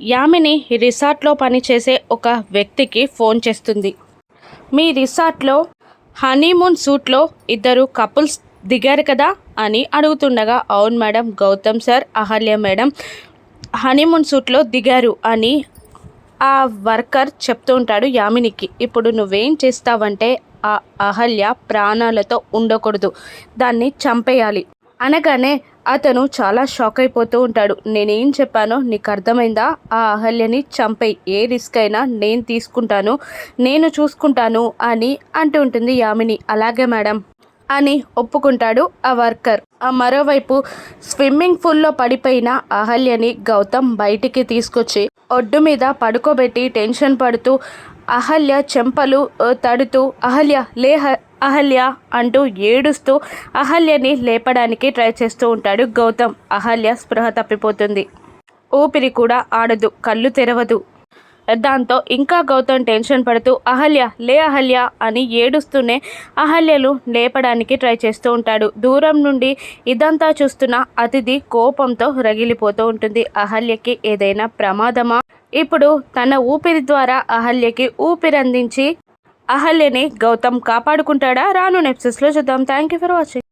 యామిని రిసార్ట్లో పనిచేసే ఒక వ్యక్తికి ఫోన్ చేస్తుంది. మీ రిసార్ట్లో హనీమూన్ సూట్లో ఇద్దరు కపుల్స్ దిగారు కదా అని అడుగుతుండగా అవును madam Gautam sir Ahalya madam honeymoon సూట్లో దిగారు అని ఆ వర్కర్ చెప్తూ ఉంటాడు యామినికి. ఇప్పుడు నువ్వేం చేస్తావంటే ఆ అహల్య ప్రాణాలతో ఉండకూడదు. దాన్ని చంపేయాలి. అనగానే అతను చాలా షాక్ అయిపోతూ ఉంటాడు. నేనేం చెప్పానో నీకు అర్థమైందా? ఆ అహల్యని చంపై ఏ రిస్క్ అయినా నేను తీసుకుంటాను నేను చూసుకుంటాను అని అంటూ ఉంటుంది యామిని. అలాగే మేడం అని ఒప్పుకుంటాడు ఆ వర్కర్. ఆ మరోవైపు స్విమ్మింగ్ పూల్లో పడిపోయిన అహల్యని గౌతమ్ బయటికి తీసుకొచ్చి ఒడ్డు మీద పడుకోబెట్టి టెన్షన్ పడుతూ అహల్య చెంపలు తడుతూ అహల్య లే అహల్య అంటూ ఏడుస్తూ అహల్యని లేపడానికి ట్రై చేస్తూ ఉంటాడు గౌతమ్. అహల్య స్పృహ తప్పిపోతుంది. ఊపిరి కూడా ఆడదు కళ్ళు తెరవదు. దాంతో ఇంకా గౌతమ్ టెన్షన్ పడుతూ అహల్య లే అహల్య అని ఏడుస్తూనే అహల్యను లేపడానికి ట్రై చేస్తూ ఉంటాడు. దూరం నుండి ఇదంతా చూస్తున్న అతిథి కోపంతో రగిలిపోతూ ఉంటుంది. అహల్యకి ఏదైనా ప్రమాదమా? ఇప్పుడు తన ఊపిరి ద్వారా అహల్యకి ఊపిరి అందించి అహల్యని గౌతమ్ కాపాడుకుంటాడా? రాను నెప్సెస్లో చూద్దాం. Thank you for watching